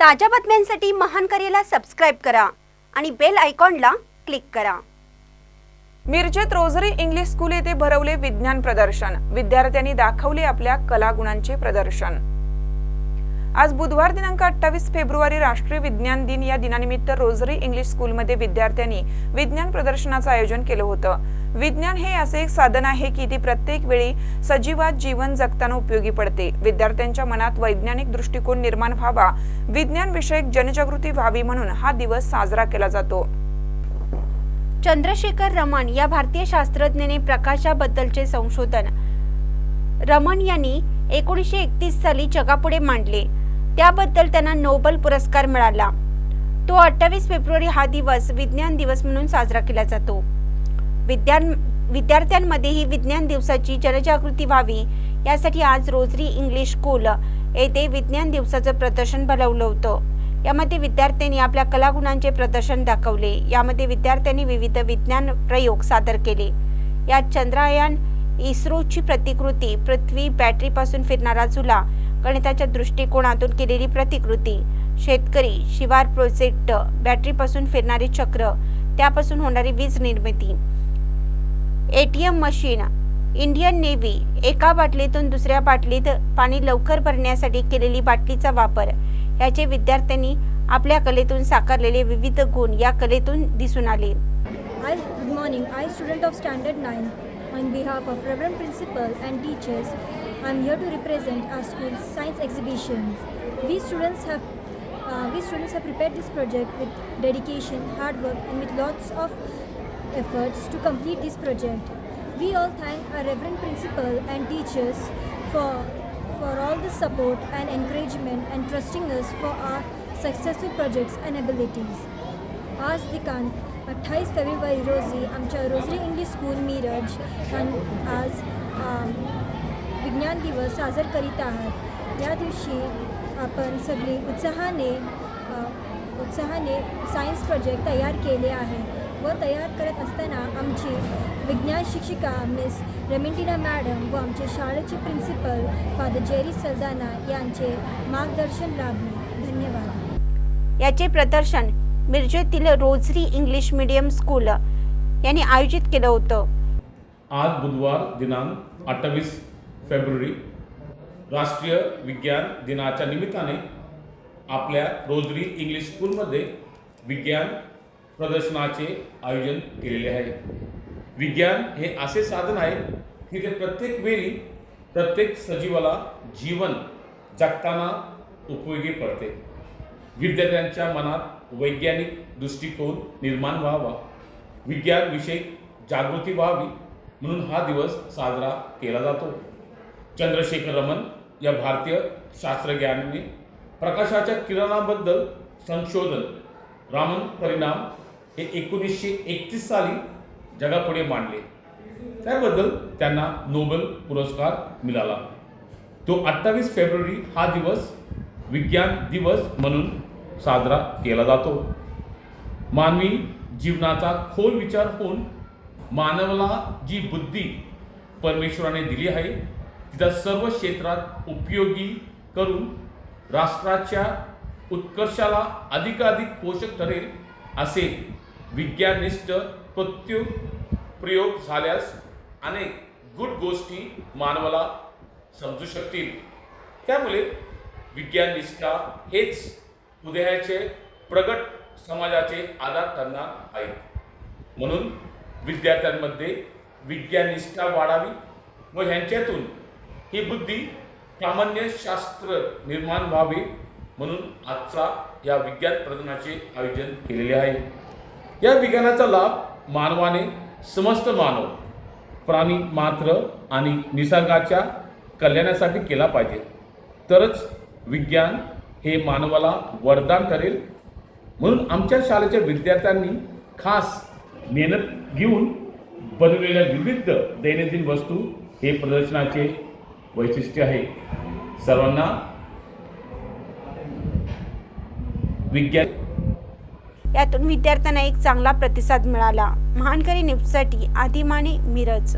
ताज्या बातम्यांसाठी महान करेला सबस्क्राईब करा आणि बेल आयकॉनला क्लिक करा. मिरजेत रोझरी इंग्लिश स्कूल येथे भरवले विज्ञान प्रदर्शन. विद्यार्थ्यांनी दाखवले आपल्या कलागुणांचे प्रदर्शन. आज बुधवार दिनांक अठ्ठावीस फेब्रुवारी राष्ट्रीय विज्ञान दिन. या दिनानिमित्त रोजरी इंग्लिश स्कूलमध्ये विद्यार्थ्यांनी विज्ञान प्रदर्शनाचं आयोजन केलं होतं. विज्ञान हे असे एक साधन आहे की ती प्रत्येक वेळी सजीवात जीवन जगताना उपयोगी पडते. विद्यार्थ्यांच्या मनात वैज्ञानिक दृष्टिकोन निर्माण व्हावा विज्ञान विषयक जनजागृती व्हावी म्हणून हा दिवस साजरा केला जातो. चंद्रशेखर रमण या भारतीय शास्त्रज्ञाने प्रकाशाबद्दलचे संशोधन. रमण यांनी एकोणीसशे एकतीस साली जगापुढे मांडले. त्याबद्दल त्यांना नोबल पुरस्कार मिळाला. तो अठ्ठावीस फेब्रुवारी हा दिवस विज्ञान दिवस म्हणून साजरा केला जातो. विद्यान विद्यार्थ्यांमध्येही विज्ञान दिवसाची जनजागृती व्हावी यासाठी आज रोजरी इंग्लिश स्कूल येथे विज्ञान दिवसाचं प्रदर्शन भरवलं होतं. यामध्ये विद्यार्थ्यांनी आपल्या कलागुणांचे प्रदर्शन दाखवले. यामध्ये विद्यार्थ्यांनी विविध विज्ञान प्रयोग सादर केले. यात चंद्रयान इस्रोची प्रतिकृती पृथ्वी बॅटरीपासून फिरणारा झुला गणिताच्या दृष्टिकोनातून केलेली प्रतिकृती. शेतकरी शिवार प्रोजेक्ट बॅटरीपासून फिरणारे चक्र त्यापासून होणारी वीज निर्मिती. एटीएम मशीन इंडियन नेव्ही एका बाटलीतून दुसऱ्या बाटलीत पाणी लवकर भरण्यासाठी केलेली बाटलीचा वापर. याचे विद्यार्थ्यांनी आपल्या कलेतून साकारलेले विविध गुण या कलेतून दिसून आले. Hi, good morning. I, student of Standard 9, on behalf of Reverend principal and teachers I'm here to represent our school's science exhibitions. We students have uh, we students have prepared this project with dedication, hard work, and with lots of efforts to complete this project. We all thank our Reverend Principal and teachers for for all the support and encouragement and trusting us for our successful projects and abilities. आज दिकांत अठ्ठावीस February रोजी आमच्या rosary English school Miraj आणि आज अम, विज्ञान दिवस साजर करीत आहात. या दिवशी आपण सगळी उत्साहाने उत्साहाने सायन्स प्रोजेक्ट तयार केले आहे व तयार करत असताना आमची विज्ञान शिक्षिका मिस रेमेंटिना मॅडम व आमचे शाळेचे प्रिन्सिपल फादर जेरी सरदाना यांचे मार्गदर्शन लाभले. धन्यवाद. याचे प्रदर्शन मिरजेतील रोझरी इंग्लिश मीडियम स्कूल यांनी आयोजित केलं होतं. आज बुधवार दिनांक अठ्ठावीस फेब्रुवारी राष्ट्रीय विज्ञान दिनाच्या निमित्ताने आपल्या रोजरी इंग्लिश स्कूलमध्ये विज्ञान प्रदर्शनाचे आयोजन केलेले आहे. विज्ञान हे असे साधन आहे की ते प्रत्येक वेळी प्रत्येक सजीवाला जीवन जगताना उपयोगी पडते. विद्यार्थ्यांच्या मनात वैज्ञानिक दृष्टिकोन निर्माण व्हावा. विज्ञानविषयी जागृती व्हावी म्हणून हा दिवस साजरा केला जातो. चंद्रशेखर रमन या भारतीय शास्त्रज्ञांनी प्रकाशाच्या किरणाबद्दल संशोधन रामन परिणाम हे एकोणीसशे एकतीस साली जगापुढे मांडले. त्याबद्दल त्यांना नोबेल पुरस्कार मिळाला. तो अठ्ठावीस फेब्रुवारी हा दिवस विज्ञान दिवस म्हणून साजरा केला जातो. मानवी जीवनाचा खोल विचार होऊन मानवाला जी बुद्धी परमेश्वराने दिली आहे तिचा सर्व क्षेत्रात उपयोगी करून राष्ट्राच्या उत्कर्षाला अधिकाधिक पोषक ठरेल असे विज्ञाननिष्ठ प्रत्युग प्रयोग झाल्यास अनेक गुड गोष्टी मानवाला समजू शकतील. त्यामुळे विज्ञाननिष्ठा हेच उदयाचे प्रगट समाजाचे आधार ठरणार आहेत म्हणून विद्यार्थ्यांमध्ये विज्ञाननिष्ठा वाढावी व ह्यांच्यातून ही बुद्धी प्रामाण्य शास्त्र निर्माण व्हावे म्हणून आजचा या विज्ञान प्रदर्शनाचे आयोजन केलेले आहे. या विज्ञानाचा लाभ मानवाने समस्त मानव प्राणी मात्र आणि निसर्गाच्या कल्याणासाठी केला पाहिजे. तरच विज्ञान हे मानवाला वरदान ठरेल. म्हणून आमच्या शाळेच्या विद्यार्थ्यांनी खास मेहनत घेऊन बनवलेल्या विविध दैनंदिन वस्तू हे प्रदर्शनाचे वैशिष्ट्य आहे. सर्वांना विज्ञान यातून विद्यार्थ्यांना एक चांगला प्रतिसाद मिळाला. महानकरी न्यूजसाठी आदिमाने मिरज.